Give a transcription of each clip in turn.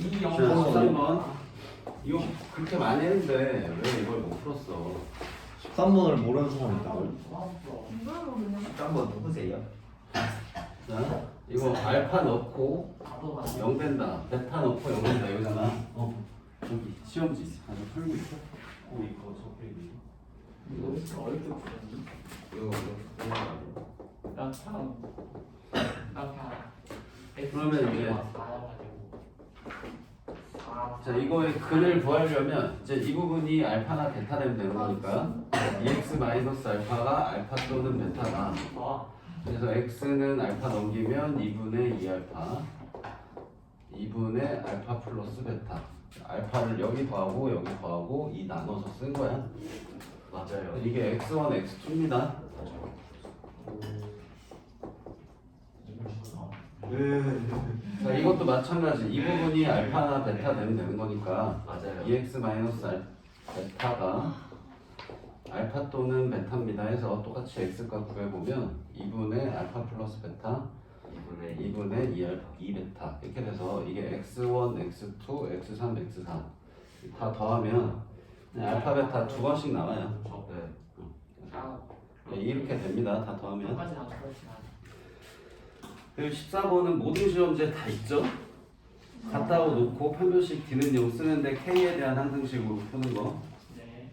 2 0 자, 13번. 이거 그렇게 많이 했는데 왜 이걸 못 풀었어? 13번을 모르는 사람? 이걸 모르냐? 13번 누구세요? 자, 이거 알파 넣고 0 된다. 베타 넣고 0 된다. 이거잖아. 어, 저기 시험지 아주 풀고 있어. 어, 이거 적혀 있는 거. 이거 진짜 어렵게 풀었니? 이거 이거. 난 참. 난 그냥. 그러면 이제-. 사. 자, 이거의 근을 구하려면 이제 이 부분이 알파나 베타 되면 되는 거니까 EX 마이너스 알파가 알파 또는 베타다. 아, 그래서 x는 알파 넘기면 2분의 2알파 2분의 알파 플러스 베타 알파를 여기 더하고 여기 더하고 2 나눠서 쓴 거야 맞아요. 이게 x1, x2입니다 자, 이것도 마찬가지 이 부분이 알파나 베타 되면 되는 거니까 맞아요. 2x 마이너스 알- 베타가 알파 또는 베타입니다 해서 똑같이 x값 구해보면 2분의 알파 플러스 베타 2분의 2분의 2알 2베타 이렇게 돼서 이게 x1, x2, x3, x4 다 더하면 그냥 알파 베타 두 번씩 나와요. 네. 아, 이렇게 됩니다. 다 더하면. 똑같이 안 그렇지만. 그리고 14번은 모든 시험지에 다 있죠. 갔다 오 놓고 편도식 D는 0 쓰는데 K에 대한 항등식으로 푸는 거 네.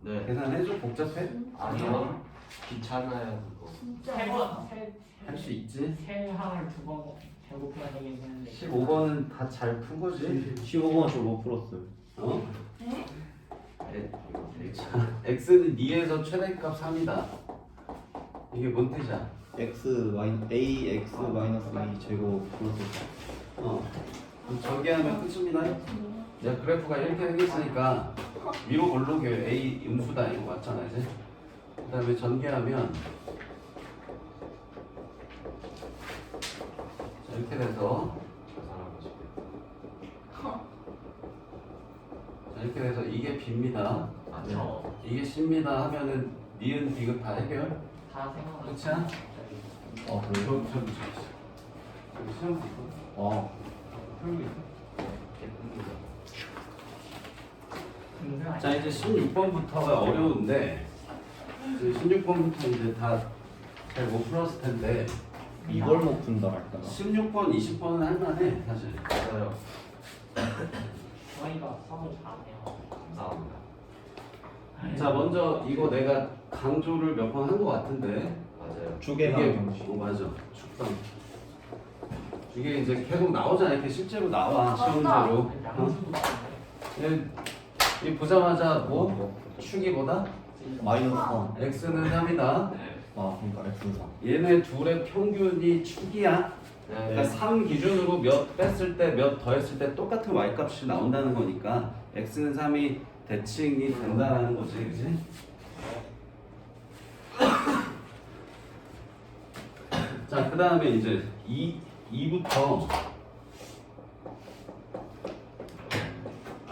네. 계산해줘 복잡해? 아니요. 귀찮아요 그거. 진짜 세 번, 세, 할 수 있지. 세 항을 두번 배고프면 되긴 했는데. 15번은 다 잘 푼 거지. 15번 저못 풀었어요. 어? 네? 네. X는 2에서 최대값 3이다. 이게 뭔 뜻이야? X 마이 a x 마이너스 a 제곱 플러스 어. 그럼 전개하면 끝입니다. 야 그래프가 이렇게 생겼으니까 위로 올라오게 A 음수다 이거 맞잖아 이제. 그다음에 전개하면 자 이렇게 돼서. 자 이렇게 돼서 이게 B입니다. 이게 C입니다 하면은 니은 디귿 다 해결. 다 생각나. 그치야? 아저 그래요? 저기 저기 저기 시험 있고 아 있어. 예쁩니다. 금생 자 이제 16번부터가 어려운데 이제 16번부터 이제 다 잘 못 풀었을 텐데 이걸 못 푼다 할까나? 16번, 20번은 할만해 사실. 맞아요. 저희가 수업을 잘해요. 감사합니다. 자 먼저 이거 내가 강조를 몇 번 한 것 같은데 네, 맞아요. 주계방 이게. 어 맞아 축방. 이게 이제 계속 나오잖아 이렇게 실제로 나와 시험제로. 어? 양수도 많은데. 이, 이 보자마자 뭐 축이보다 마이너스 3. x는 3이다. 아 그러니까 x 4. 얘네 둘의 평균이 축이야. 그러니까 네. 3 기준으로 몇 뺐을 때 몇 더했을 때 똑같은 y-값이 나온다는 거니까 x는 3이 대칭이 된다는 거지, 그지? 자, 그 다음에 이제 2, 2부터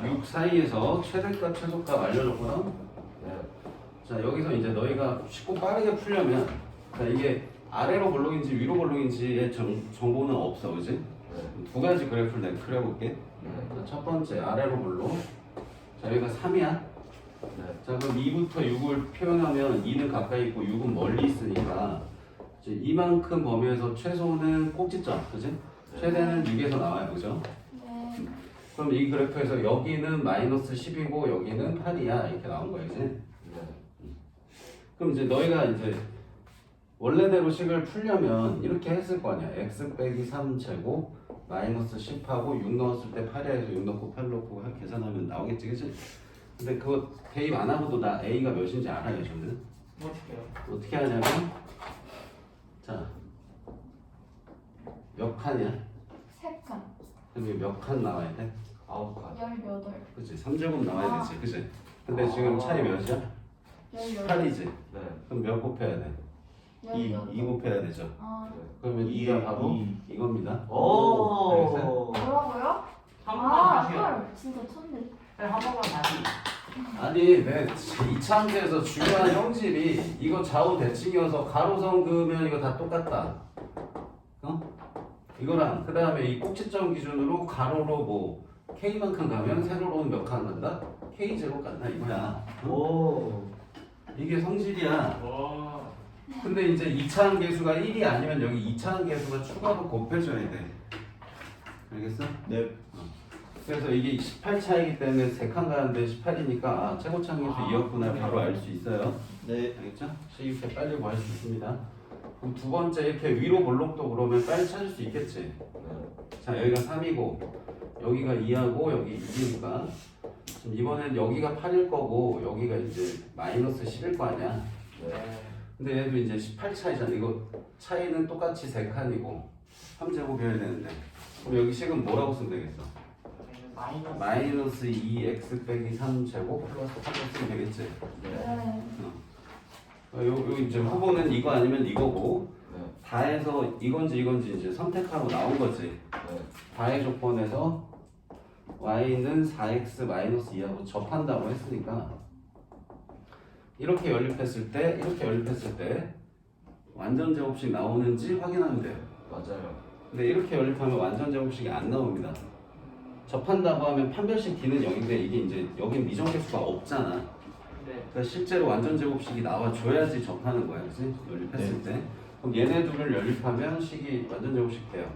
6 사이에서 최대값, 최소값 알려줬거든? 네. 자, 여기서 이제 너희가 쉽고 빠르게 풀려면 자, 이게 아래로 볼록인지 위로 볼록인지의 정, 정보는 없어, 그지? 네. 두 가지 그래프를 내가 그려볼게. 네. 자, 첫 번째 아래로 볼록. 자, 여기가 3이야. 네. 자, 그럼 2부터 6을 표현하면 2는 가까이 있고 6은 멀리 있으니까 이제 이만큼 범위에서 최소는 꼭지점, 그지? 최대는 6에서 나와요, 그죠? 네. 그럼 이 그래프에서 여기는 마이너스 10이고 여기는 8이야 이렇게 나온 거야, 이제. 네. 그럼 이제 너희가 이제 원래대로 식을 풀려면 이렇게 했을 거 아니야. x 빼기 3 제곱 마이너스 10하고 6 넣었을 때 8에서 6 넣고 8 넣고 해- 계산하면 나오겠지, 그치? 근데 그거 대입 안 하고도 나 a가 몇인지 알아요, 저는. 어떻게요? 어떻게 하냐면 자, 몇 칸이야? 세 칸. 그럼 몇 칸 나와야 돼? 아홉 칸. 열여덟. 그치? 3제곱 나와야 아. 되지, 그치? 근데 지금 차이 몇이야? 열여덟. 8이지? 네. 그럼 몇 곱해야 돼? 2, 열여덟. 2 곱해야 되죠? 아, 그러면 이, 2가 바로 이. 이겁니다. 오. 뭐라고요? 한 번만 아, 다시요. 헐. 진짜. 네, 한 번만 다시. 아니, 내 2차 문제에서 중요한 형질이 이거 좌우 대칭이어서 가로선 그으면 이거 다 똑같다. 어? 이거랑 그 다음에 이 꼭지점 기준으로 가로로 뭐 K만큼 가면 세로로는 몇 칸 간다? K 제곱 간다 이거야. 오. 이게 성질이야. 와. 근데 이제 2차항 계수가 1이 아니면 여기 2차항 계수가 추가로 곱해줘야 돼. 알겠어? 네. 그래서 이게 18차이기 때문에 3칸 가는데 18이니까 아, 최고차항 계수 아, 2였구나 바로 알 수 있어요. 네. 알겠죠? 이렇게 빨리 구할 수 있습니다. 그럼 두 번째 이렇게 위로 볼록도 그러면 빨리 찾을 수 있겠지. 자 여기가 3이고 여기가 2하고 여기 6이니까 지금 이번엔 여기가 8일 거고 여기가 이제 마이너스 10일 거 아니야. 네. 근데 얘도 이제 18 차이잖아. 이거 차이는 똑같이 3칸이고 3제곱이어야 되는데 그럼 여기 식은 뭐라고 쓰면 되겠어? 마이너스. 마이너스 2x 빼기 3 제곱 플러스 3을 쓰면 되겠지. 네. 네. 어, 요, 요 이제 후보는 이거 아니면 이거고 네. 다 해서 이건지 이건지 이제 선택하고 나온 거지. 네. 다의 조건에서 y는 4x 마이너스 2하고 접한다고 했으니까 이렇게 연립했을 때 이렇게 연립했을 때 완전 제곱식 나오는지 확인하면 돼요. 맞아요. 근데 이렇게 연립하면 완전 제곱식이 안 나옵니다. 접한다고 하면 판별식 d는 0인데 이게 이제 여긴 미정계수가 없잖아. 네. 그러니까 실제로 완전 제곱식이 나와줘야지 접하는 거야, 그지? 연립했을 때. 그럼 얘네 둘을 연립하면 식이 완전 제곱식 돼요.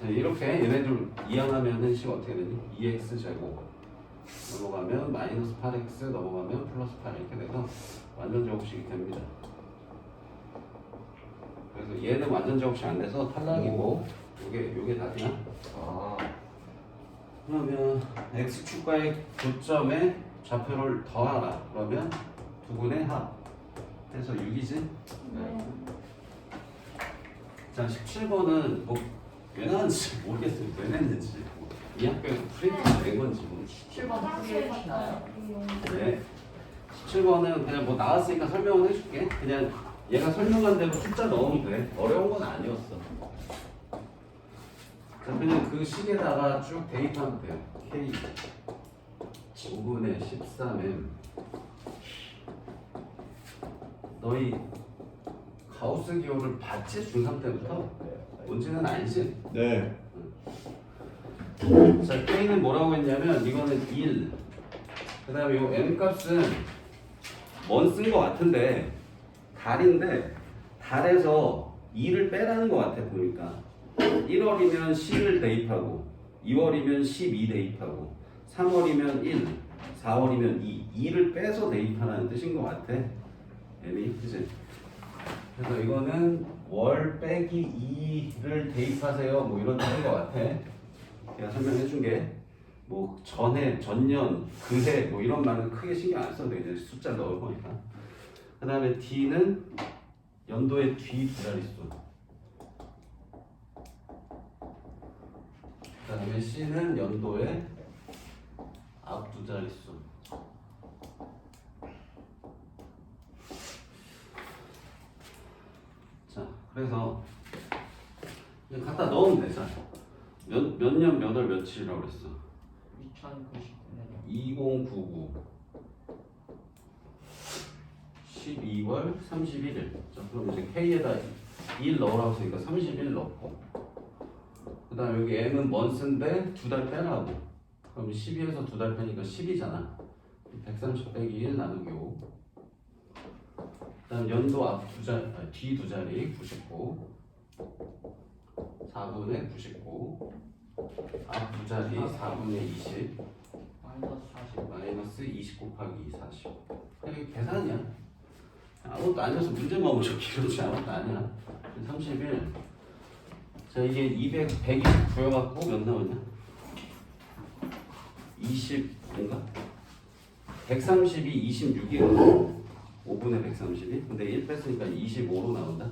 자, 이렇게 얘네들 이항하면은 식 어떻게 되니? 2x 제곱 넘어가면 마이너스 8x 넘어가면 플러스 8 이렇게 돼서 완전 제곱식이 됩니다. 그래서 얘는 완전 제곱식 안 돼서 탈락이고 요게 요게 답이야. 아. 그러면 x축과의 교점에 좌표를 더하라. 그러면 두 분의 합. 해서 6이지? 네. 자, 17번은 뭐 왜 나왔는지 모르겠어요. 왜 냈는지. 뭐이 학교에서 프린트 낸 건지 뭐. 7번 크게 해주시나요? 네. 17번은 그냥 뭐 나왔으니까 설명을 해줄게. 그냥 얘가 설명한 대로 숫자 넣으면 돼. 어려운 건 아니었어. 자, 그냥 그 식에다가 쭉 대입하면 돼요. K 5분의 13M 너희 가우스 기호를 봤지? 중3 때부터? 뭔지는 알지? 네. 자, K는 뭐라고 했냐면 이거는 1. 그 다음에 이 M 값은 뭔쓴거 같은데 달인데 달에서 2를 빼라는 거 같아 보니까 1월이면 10을 대입하고 2월이면 12 대입하고 3월이면 1, 4월이면 2, 2를 빼서 대입하라는 뜻인 것 같아. M이 그지? 그래서 이거는 월 빼기 2를 대입하세요. 뭐 이런 뜻인 것 같아. 내가 설명해 준게 뭐 전해, 전년, 그해 뭐 이런 말은 크게 신경 안 써도 돼. 이제 숫자 넣을 거니까. 그 다음에 D는 연도의 뒤두 자릿수. 그 다음에 C는 연도의 앞 두 자릿수. 자, 그래서 그냥 갖다 넣으면 되잖아. 몇, 몇 년, 몇 월, 며칠이라고 그랬어? 2099년이요. 2099 12월 31일 자 그럼 이제 K에다 1 넣으라고 했으니까 31 넣고 그 다음 여기 M은 먼스인데 두 달 빼라고. 그럼 12에서 두 달 빼니까 10이잖아. 130 빼기 1 나누기 5 그 다음 연도 앞 두 자리, 아, 뒤두 자리 99 4분의 99 앞 두 자리 4분의 20 마이너스 40. 마이너스 20 곱하기 40 그냥 이게 계산이야 아무것도 아니어서 문제만 저 기록이 아무것도 아니야 31 자 이게 200, 129여갖고 몇 나오냐 20인가 132, 26이거든 5분의 132 근데 1 뺐으니까 25로 나온다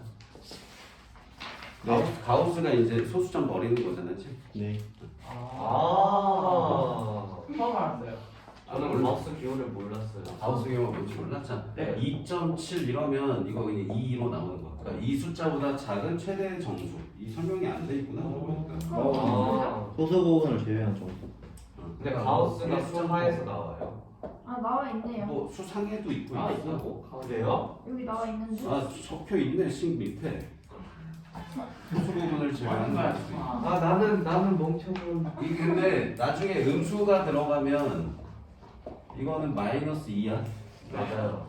네. 가우, 스 가 이제 소수점 버리는 거잖아 지금 네. 아. 처음 알았어요. 저는 마우스 기호를 몰랐어요. 가우스 경우가 뭔지 몰랐잖아. 네. 2.7 이러면 이거 그냥 2로 나오는 거야. 그러니까 이 숫자보다 작은 최대 정수. 이 설명이 안 돼 있구나. 그러니까. 아. 소수부분을 제외한 정수. 어, 근데 가우스가 수하에서 나와요. 아아 나와 있네요. 뭐 수상해도 있고 아 있어. 있다고? 그래요? 여기 나와 있는데. 아 적혀 있네 식 밑에. 소수 부분을 제외하는 거야? 거지. 아 나는 나는 멍청한. 이 근데 나중에 음수가 들어가면 이거는 마이너스 2야. 맞아요.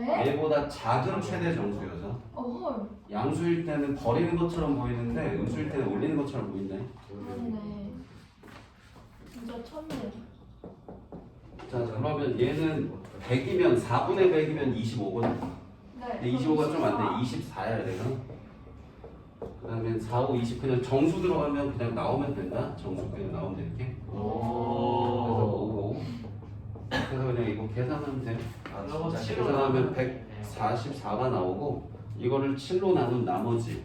에? 얘보다 작은 최대 정수여서 어 헐. 양수일 때는 버리는 것처럼 보이는데 음수일 때는 올리는 것처럼 보이네. 그렇네. 진짜 천재. 자 그러면 얘는 100이면 4분의 100이면 25거든. 네. 근데 25가 좀 안 돼. 24야 내가. 그다음에 4, 5, 20 그냥 정수 들어가면 그냥 나오면 된다. 정수 그냥 나오면. 그래서 오. 5. 그래서 그냥 이거 계산하면 돼. 아 진짜 치료 계산하면 네. 144가 나오고 이거를 7로 나눈 나머지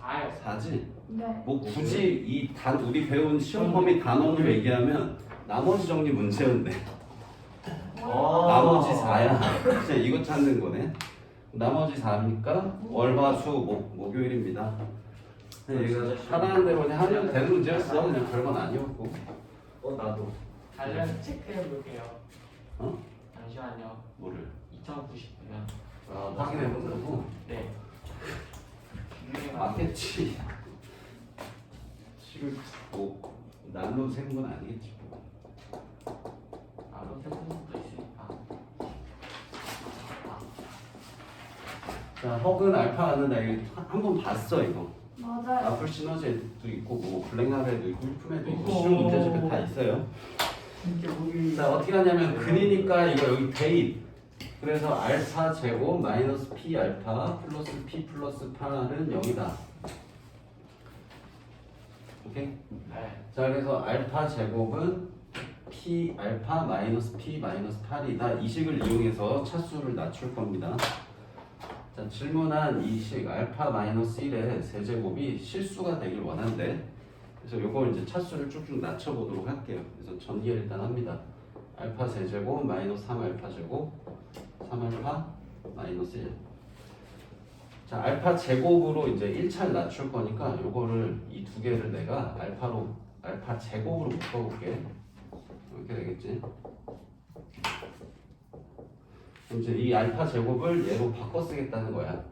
4요 4지. 네. 뭐 굳이 이 단 우리 배운 시험 범위 단원을 얘기하면 나머지 정리 문제였네. 아. 나머지 4야. 진짜 이거 찾는 거네. 나머지 4니까 월화 수 목, 목요일입니다. 그냥 얘가 하라는 대로 그냥 하면 되는 문제였어. 그냥 별건 아니었고. 어 나도. 관련 체크해 볼게요 어? 잠시만요 뭐를? 2099년 아, 확인해 보자고. 네 맞겠지. 지금 뭐 날로 세는 건 아니겠지. 뭐. 나도 세는 것도 있으니까 아, 자, 허근 알파 갖는다. 이거 한번 봤어 이거. 맞아요. 아플 시너지도 있고 뭐 블랙나베도 있고 힐품에도 있고 시험 문제집에 다 있어요. 자 어떻게 하냐면 근이니까 이거 여기 대입. 그래서 알파 제곱 마이너스 p 알파 플러스 p 플러스 8은 0이다. 오케이? 네자 그래서 알파 제곱은 p 알파 마이너스 p 마이너스 8이다. 이 식을 이용해서 차수를 낮출 겁니다. 자 질문한 이 식 알파 마이너스 1의 세제곱이 실수가 되길 원한대. 그래서 요거 이제 차수를 쭉쭉 낮춰보도록 할게요. 그래서 전개 일단 합니다. 알파 세제곱 마이너스 3 알파 제곱 3 알파 마이너스 1. 자 알파 제곱으로 이제 1차를 낮출 거니까 요거를 이 두 개를 내가 알파로 알파 제곱으로 묶어 볼게. 이렇게 되겠지. 이제 이 알파 제곱을 얘로 바꿔 쓰겠다는 거야.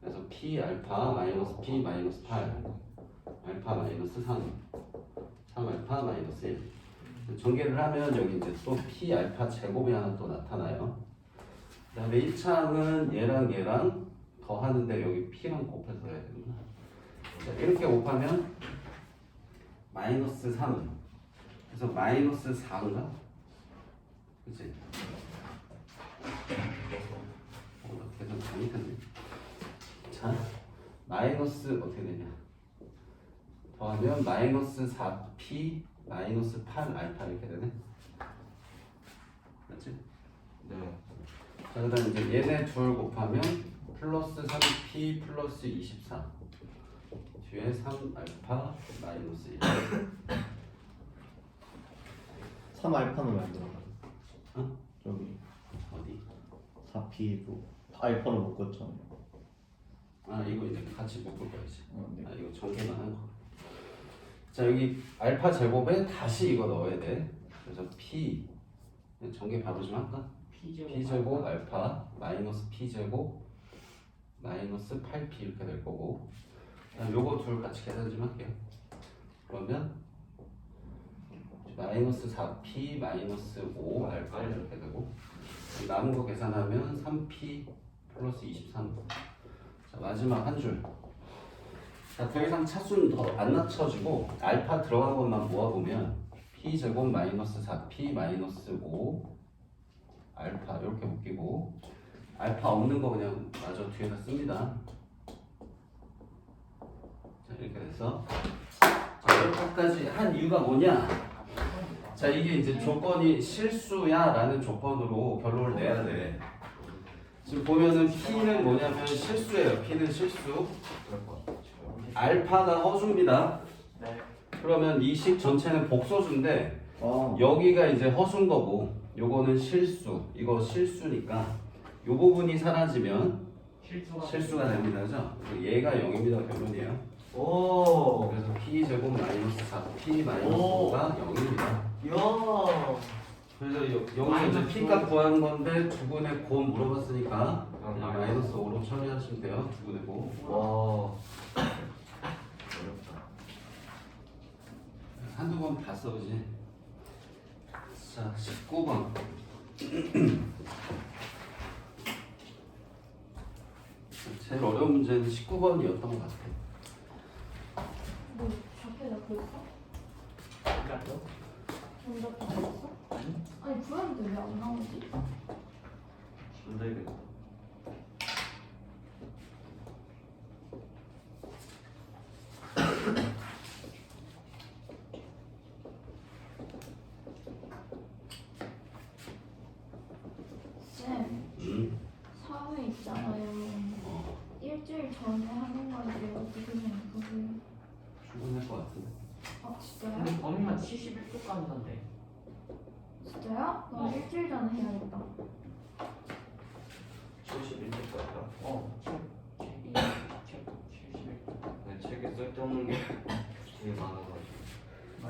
그래서 p 알파 마이너스 p 마이너스 8 알파 마이너스 3 3 알파 마이너스 1 전개를 하면 여기 이제 또 p 알파 제곱이 하나 또 나타나요. 그 다음에 1차항은 얘랑 얘랑 더 하는데 여기 p랑 곱해서 해야 되구나. 자, 이렇게 곱하면 마이너스 3 그래서 마이너스 4인가? 그치? 어, 나 계산 잘못했네. 자, 마이너스 어떻게 되냐? 더하면 마이너스 4p 마이너스 8 알파 이렇게 되네. 맞지? 네. 자, 그 다음 이제 얘네 둘 곱하면 플러스 3p 플러스 24 뒤에 3 알파 마이너스 1 3 알파는 왜안 들어가? 어? 저기 어디? 4P로 알파로 묶었잖아요. 아 이거 이제 같이 묶을 거야지. 어, 네. 아 이거 전개만 한 거. 자 여기 알파 제곱에 다시 이거 넣어야 돼. 그래서 p 전개 바로 좀 할까? P 제곱 p 제곱 알파 마이너스 p 제곱 마이너스 8p 이렇게 될 거고. 요거 둘 같이 계산 좀 할게요. 그러면 마이너스 4p 마이너스 5 알파 이렇게 되고 남은 거 계산하면 3p 플러스 23. 자 마지막 한 줄. 자, 더 이상 차수는 더 안 낮춰지고 알파 들어간 것만 모아보면 p 제곱 마이너스 4p 마이너스 5 알파 이렇게 묶이고 알파 없는 거 그냥 마저 뒤에다 씁니다. 자 이렇게 돼서 자 이렇게까지 한 이유가 뭐냐? 자 이게 이제 조건이 실수야라는 조건으로 결론을 내야 돼. 지금 보면은 p는 뭐냐면 실수예요. p는 실수. 알파가 허수입니다. 네 그러면 이 식 전체는 복소수인데 아, 여기가 이제 허수인 거고 요거는 실수. 이거 실수니까 요 부분이 사라지면 실수가 실수가 됩니다. 그죠? 얘가 0입니다. 결론이에요. 오. 그래서 p 제곱 마이너스 4p 마이너스 오. 5가 0입니다. 야. 그래서 여, 여기서 이제 P값 구하는 건데 두 분의 곱 물어봤으니까 아, 그냥 마이너스 5로 처리하시면 돼요. 두 분의 곱. 와. 어렵다. 한두 번 봤어, 그지? 자, 19번. 제일 어려운 문제는 19번이었던 것 같아. 뭐 좌표 잡고 있어? 그래요? 정답 잡고 있어? 아니 구했는데 왜안 나오지? 힘들겠다. 쌤 음. 사회 있잖아요. 어, 일주일 전에 하는 건데 어떻게 생각하세요? 충분할 것 같은데. 아 진짜요? 근데 범위가 71쪽 간다는데. 진짜요? 그럼 어. 일주일 전에 해야겠다. 71쪽 같다. 어, 책, 책이, 책 71쪽. 내 게 되게 많아가지고.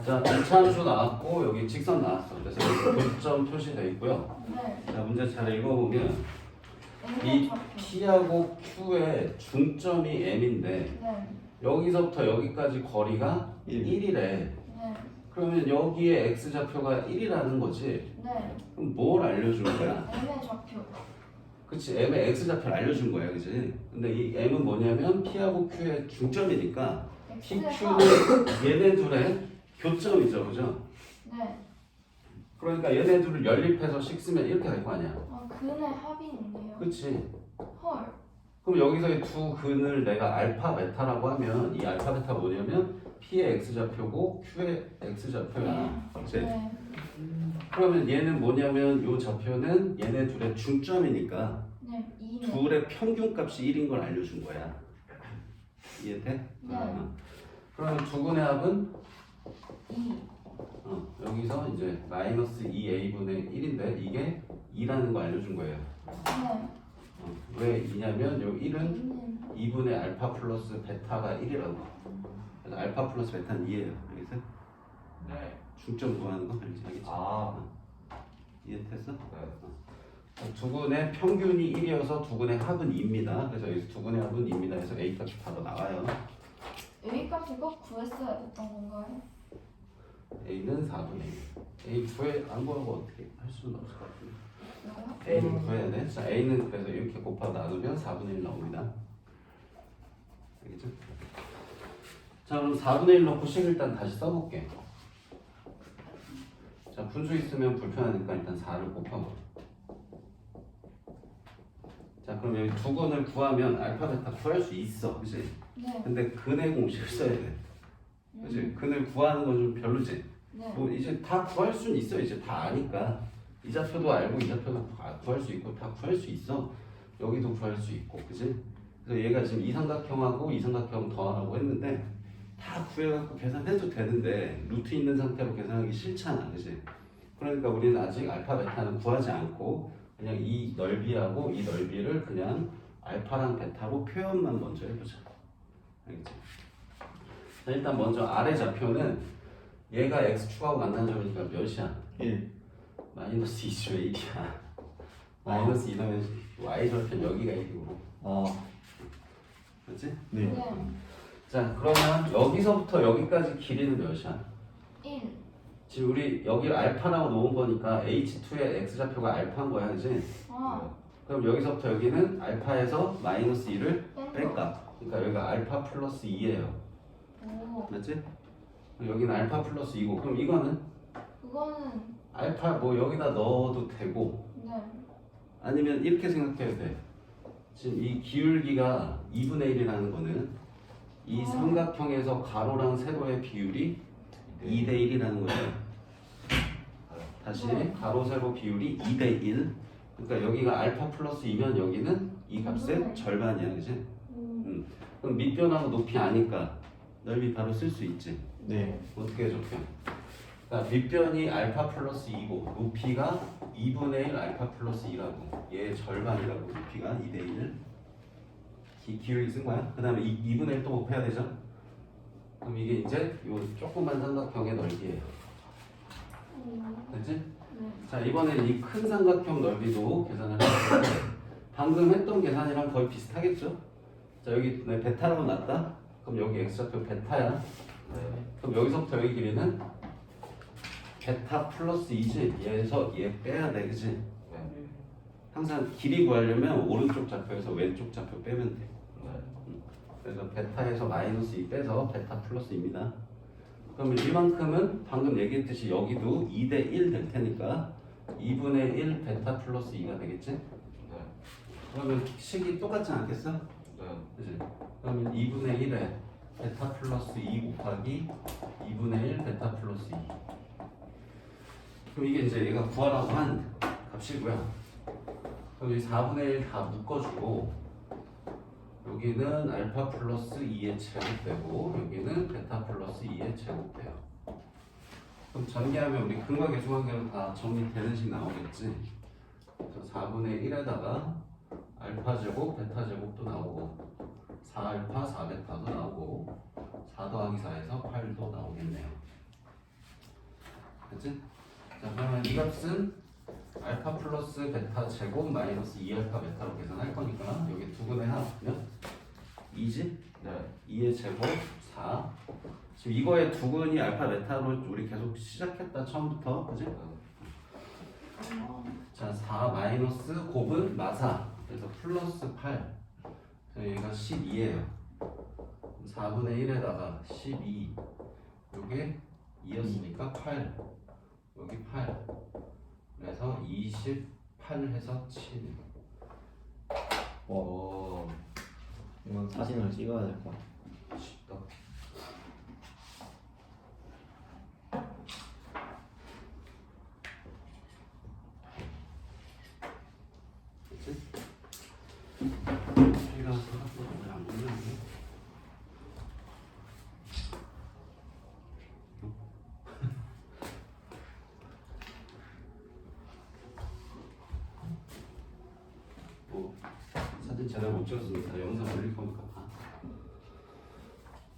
자, 이차함수 나왔고 여기 직선 나왔어. 그래서 여기 교점 표시되어 있고요. 네. 자, 문제 잘 읽어보면 이. P하고 Q의 중점이 M인데 네. 여기서부터 여기까지 거리가 일. 1이래. 네. 그러면 여기에 X 좌표가 1이라는 거지. 네. 그럼 뭘 알려준 거야? N의 좌표. 그치, M의 X 좌표를 알려준 거야, 그치? 근데 이 M은 뭐냐면 P하고 Q의 중점이니까 PQ는 얘네 둘의 교점이죠, 그죠? 네. 그러니까 얘네 둘을 연립해서 식 쓰면 이렇게 될 거 아니야. 아 근의 합인이네요. 그치? 헐. 그럼 여기서 이 두 근을 내가 알파 베타라고 하면 이 알파 베타가 뭐냐면 P의 X 좌표고 Q의 X 좌표야. 그치? 네. 그러면 얘는 뭐냐면 이 좌표는 얘네 둘의 중점이니까 네. 2네. 둘의 평균 값이 1인 걸 알려준 거야. 이해돼? 네. 어. 그러면 두 근의 합은 2. 어, 여기서 이제 마이너스 2a분의 1인데 이게 2라는 거 알려준 거예요. 네. 어, 왜 2냐면 요 1은 2는 2분의 알파 플러스 베타가 1이라고. 그래서 알파 플러스 베타는 2예요. 알겠어? 네. 중점 구하는 거 알지? 알겠지? 아. 이해됐어? 네. 두 근의 평균이 1이어서 두 근의 합은 2입니다. 그래서 여기서 두 근의 합은 2입니다. 그래서 A 값이 바로 나와요. A 값을 꼭 구했어야 됐던 건가요? A는 4분의 1. A 구해 안 구하고 어떻게 할 수는 없을 것 같은데. 왜요? A는 구해야 돼. 자, A는 그래서 이렇게 곱하 나누면 4분의 1 나옵니다. 알겠죠? 자, 그럼 4분의 1 넣고 식 일단 다시 써볼게. 자, 분수 있으면 불편하니까 일단 4를 곱하고. 자, 그럼 여기 두 근을 구하면 알파 베타 구할 수 있어. 그지? 네. 근데 근의 공식을 써야 돼. 그지? 근을 구하는 건 좀 별로지? 네. 뭐 이제 다 구할 수는 있어 이제 다 아니까 이 좌표도 알고 이 좌표도 다 구할 수 있고 다 구할 수 있어 여기도 구할 수 있고 그지 그래서 얘가 지금 이 삼각형하고 이 삼각형 더하라고 했는데 다 구해갖고 계산해도 되는데 루트 있는 상태로 계산하기 싫잖아 그지 그러니까 우리는 아직 알파 베타는 구하지 않고 그냥 이 넓이하고 이 넓이를 그냥 알파랑 베타로 표현만 먼저 해보자 알겠지 자 일단 먼저 아래 좌표는 얘가 x축하고 만난 점이니까 몇이야? 1. 마이너스 2죠 1이야 마이너스 2 넣으면 y 절편 여기가 1이고 아. 그렇지? 네. 네. 자 그러면 여기서부터 여기까지 길이는 몇이야? 1. 지금 우리 여기를 알파라고 놓은 거니까 h2의 x좌표가 알파인 거야 그지? 아. 그럼 여기서부터 여기는 알파에서 마이너스 2를 뺀 거. 뺄까? 그러니까 여기가 알파 플러스 2예요 오. 맞지? 여기는 알파 플러스 2고 그럼 이거는 그거는 알파 뭐 여기다 넣어도 되고 네. 아니면 이렇게 생각해도 돼. 지금 이 기울기가 2분의 1이라는 거는 이 어. 삼각형에서 가로랑 세로의 비율이 2 대 1이라는 거예요. 다시 네. 가로 세로 비율이 2 대 1. 그러니까 여기가 알파 플러스 2면 여기는 이 값의 네. 절반이야, 그지? 음. 그럼 밑변하고 높이 아니까 넓이 바로 쓸 수 있지. 네. 어떻게 적혀? 그러니까 밑변이 알파 플러스 2고 높이가 2분의 1 알파 플러스 2라고 얘 절반이라고 높이가 2대 1 기, 기울기 쓴 거야? 그 다음에 2분의 1또 곱해야 되죠? 그럼 이게 이제 요 조그만 삼각형의 넓이에요 음. 됐지? 네. 자 이번엔 이큰 삼각형 넓이도 계산을 해볼게요. 방금 했던 계산이랑 거의 비슷하겠죠? 자 여기 내 베타라고 놨다. 그럼 여기 x좌표 베타야. 네. 그럼 여기서부터 여기 길이는 베타 플러스 2지. 얘에서 얘 빼야 돼, 그지? 네. 항상 길이 구하려면 오른쪽 좌표에서 왼쪽 좌표 빼면 돼. 네. 그래서 베타에서 마이너스 2 빼서 베타 플러스 2입니다. 그러면 이만큼은 방금 얘기했듯이 여기도 2대 1 될 테니까 2분의 1 베타 플러스 2가 되겠지? 네. 그러면 식이 똑같지 않겠어? 네. 그지? 그러면 2분의 1에 베타 플러스 2 곱하기 2분의 1 베타 플러스 2 그럼 이게 이제 얘가 구하라고 한 값이고요 그럼 이 4분의 1 다 묶어주고 여기는 알파 플러스 2의 제곱되고 여기는 베타 플러스 2의 제곱돼요 그럼 전개하면 우리 근각의 중앙계로 다 정리되는 식 나오겠지 그래서 4분의 1에다가 알파 제곱, 베타 제곱도 나오고 4알파, 4베타도 나오고 4 더하기 4에서 8도 나오겠네요. 그치? 자 그러면 이 값은 알파 플러스 베타 제곱 마이너스 2알파 베타로 계산할 거니까 여기 두 분의 합하면 2지? 네. 2의 제곱 4 지금 이거의 두근이 알파 베타로 우리 계속 시작했다 처음부터 그지? 어, 자, 4 마이너스 곱은 마사. 그래서 플러스 8. 자, 여기가 12예요. 4분의 1에다가 12. 요게 2였으니까 8. 여기 8. 그래서 28 해서 7. 오. 이건 사진을 찍어야 될 것 같아. 쉽다. 그치? 저희가 생각보다 오래 안 걸렸네. 뭐 사진 제대로 못 찍었으니까 영상 올릴 거니까 봐.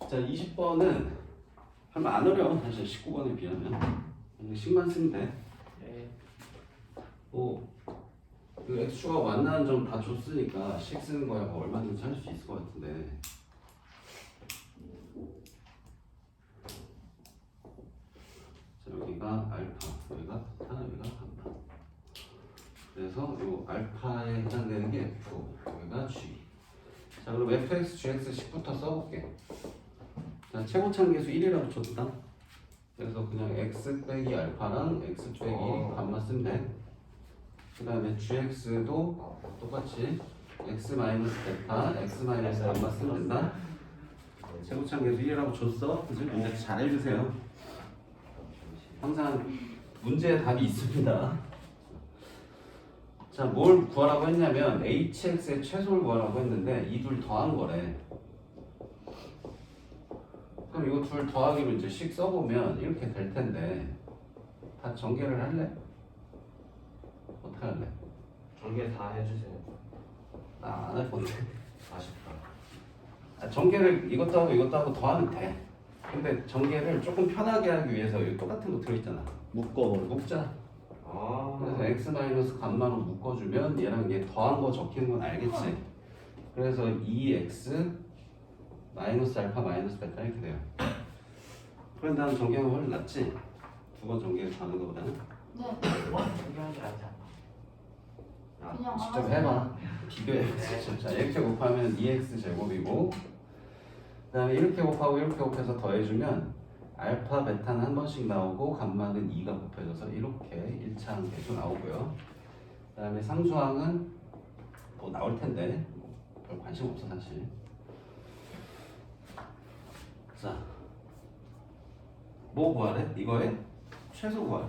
자, 20번은 얼마 안 어려워. 사실 19번에 비하면. 그냥 식만 쓰면 돼. 네. 뭐, 그 x축과 완나는 점 다 줬으니까 식 쓰는 거야 뭐 얼마든지 할 수 있을 것 같은데. 자, 여기가 알파, 여기가 베타, 여기가 감파. 그래서 요 알파에 해당되는 게 F, 여기가 G. 자, 그럼 fx, gx 10부터 써볼게. 자, 최고차계수 1이라고 쳤다. 그래서 그냥 x 빼기 알파랑 x 빼기 어. 감마 쓰면 돼. 그 다음에 gx도 똑같이 x 마이너스 베타, x 마이너스 감마 쓰면 된다. 최고차계수 1이라고 줬어. 그지? 문제 잘 해주세요. 항상 문제에 답이 있습니다. 자, 뭘 구하라고 했냐면 hx의 최소를 구하라고 했는데 이 둘 더한 거래. 그럼 이거 둘 더하기로 이제 식 써보면 이렇게 될 텐데 다 전개를 할래? 어떻게 할래? 전개 다 해주세요. 나 안 할 건데. 아쉽다. 아, 전개를 이것도 하고 이것도 하고 더하면 돼. 근데 전개를 조금 편하게 하기 위해서 여기 똑같은 거 들어있잖아. 묶어버려. 묶자. 아. 그래서 x 마이너스 감마로 묶어주면 얘랑 얘 더한 거 적히는 건 알겠지? 그래서 2x 마이너스 알파 마이너스 베타 이렇게 돼요. 그런 다음 전개가 훨씬 낫지? 두 번 전개를 하는 것보다는 네. 중요하지? 아, 그냥 직접 알아서 해봐. 비교해. 자 이렇게 곱하면 2x 제곱이고 그다음에 이렇게 곱하고 이렇게 곱해서 더해주면 알파 베타는 한 번씩 나오고 감마는 2가 곱해져서 이렇게 1차항 계속 나오고요. 그 다음에 상수항은 뭐 나올 텐데 뭐별 관심 없어 사실. 자, 뭐 구하래? 이거에 최소 구하래.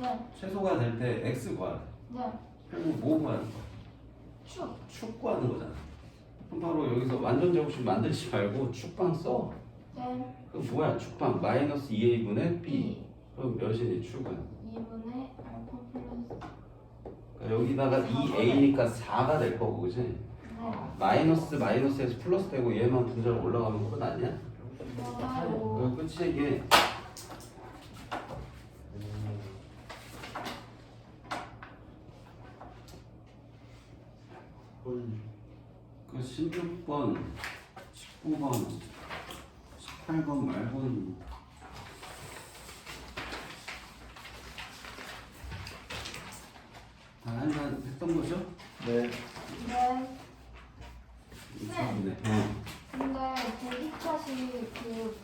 네. 최소가 될 때 x 구하래. 네. 결국 뭐 구하는 거야? 축. 축 구하는 거잖아. 그럼 바로 여기서 완전 제곱식 만들지 말고 축방 써. 그럼 뭐야? 축방 마이너스 2a분의 b. B. 그럼 몇이니 출구야? 2분의 알파 플러스 그러니까 여기다가 2a니까 4가 될 거고 그지? 네. 아, 마이너스 마이너스에서 플러스 되고 얘만 분자로 올라가면 끝 아니야? 그럼 끝이 이게 음. 그 16번, 19번, 18번 말고는 다 한잔 했던 거죠? 네. 네. 어. 근데 대기차식 그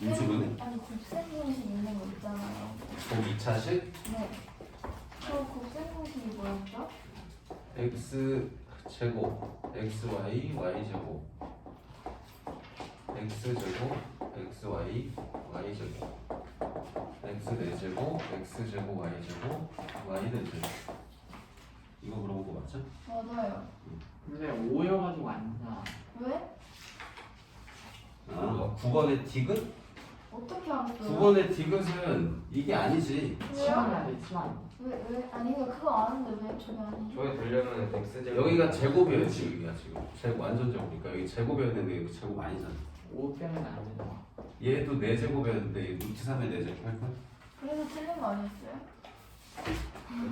인수분해? 아니 곱셈 공식 있는 거 있잖아요. 곱 2차식 네. 그 곱셈 공식이 뭐였죠? x 제곱 xy y 제곱 x 제곱 xy y 제곱 x 4제곱 x 제곱 y 제곱 y 4제곱 이거 물어본 거 맞죠? 맞아요. 근데 5여가지고 안 나. 왜? 아 9번의 디귿? 어떻게 안 써요? 9번의 디귿은 이게 아니지 치환 해야 돼, 치환. 왜, 왜? 아니 이거 그거 아는데 왜 저게 아니죠? 저게 되려면 X 제곱 여기가 제곱이었지 여기가 지금 제곱 완전 제곱이니까 여기 제곱이어야 되는데 여기 제곱 아니잖아 5 빼면 안 되잖아. 얘도 4제곱이었는데 루트 3에 4제곱 할걸? 그래서 틀린 거 아니었어요?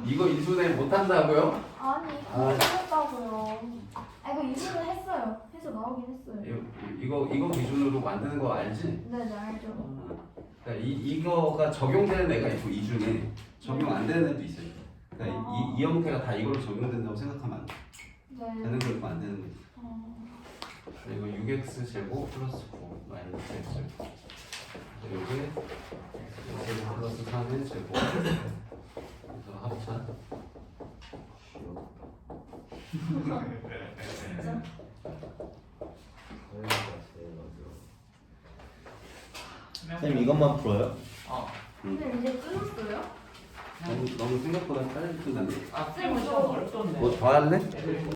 이거 인수분해 못한다고요? 아니 아. 틀렸다고요. 아 이거 이분은 했어요. 해서 나오긴 했어요. 이거 이거 기준으로 만드는 거 알지? 네네 알죠. 그러니까 이 이거가 적용되는 애가 있고 이 중에 적용 안 되는 애도 있어요. 그러니까 이, 이 형태가 다 이걸로 적용된다고 생각하면 안 돼. 네. 되는 거 있고 안 되는 거. 어, 그리고 6x 제곱 플러스 9 마이너스 x 제곱. 여기 x 플러스 3의 제곱. 그래서. 진짜? 쌤 이것만 풀어요? 어. 근데 이제 끝났어요? 너무 너무 생각보다 빨리 끝났네. 아, 쌤은 시험 어렵던데. 뭐 더 할래?